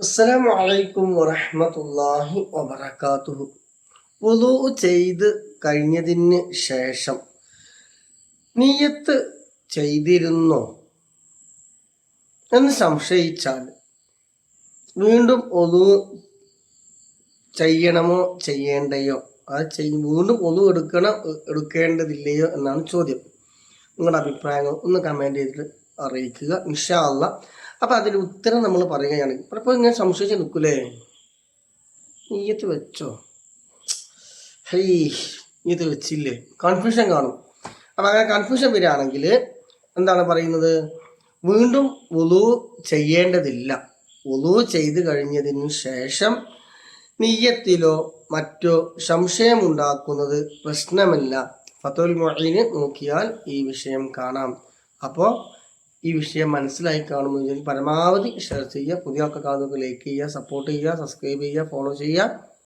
അസ്സലാമു അലൈക്കും വറഹ്മത്തുള്ളാഹി വബറകാതുഹു. വുളൂ ചെയ്ത് കഴിഞ്ഞതിന് ശേഷം നീയത്ത് ചെയ്തിരുന്നോ എന്ന് സംശയിച്ചാൽ വീണ്ടും ഒതു ചെയ്യണമോ ചെയ്യേണ്ടയോ? അത് ചെയ് വീണ്ടും ഒതു എടുക്കണം എടുക്കേണ്ടതില്ലയോ എന്നാണ് ചോദ്യം. നിങ്ങളുടെ അഭിപ്രായങ്ങൾ ഒന്ന് കമന്റ് ചെയ്തിട്ട് അറിയിക്കുക. ഇൻഷാ അള്ളാ. അപ്പൊ അതിൽ ഉത്തരം നമ്മൾ പറയുകയാണ്. ഇപ്പോൾ ഇങ്ങനെ സംശയിച്ച് നിൽക്കൂലേ? നീയത്ത് വെച്ചോ? ഹൈ നീയത്ത് വെച്ചില്ലേ? കൺഫ്യൂഷൻ കാണും. അപ്പൊ അങ്ങനെ കൺഫ്യൂഷൻ വരികയാണെങ്കിൽ എന്താണ് പറയുന്നത്? വീണ്ടും ഒലു ചെയ്യേണ്ടതില്ല. ഒലു ചെയ്ത് കഴിഞ്ഞതിന് ശേഷം നീയത്തിലോ മറ്റോ സംശയമുണ്ടാക്കുന്നത് പ്രശ്നമല്ല. ഫത്തുൽ മൊഴീന് നോക്കിയാൽ ഈ വിഷയം കാണാം. അപ്പോൾ ഈ വിഷയം മനസ്സിലായി കാണുമെന്ന് വിചാരിച്ച് പരമാവധി ഷെയർ ചെയ്യുക. പുതിയ ആൾക്കാർക്ക് ലൈക്ക് ചെയ്യുക സപ്പോർട്ട് ചെയ്യുക സബ്സ്ക്രൈബ് ചെയ്യുക ഫോളോ ചെയ്യുക.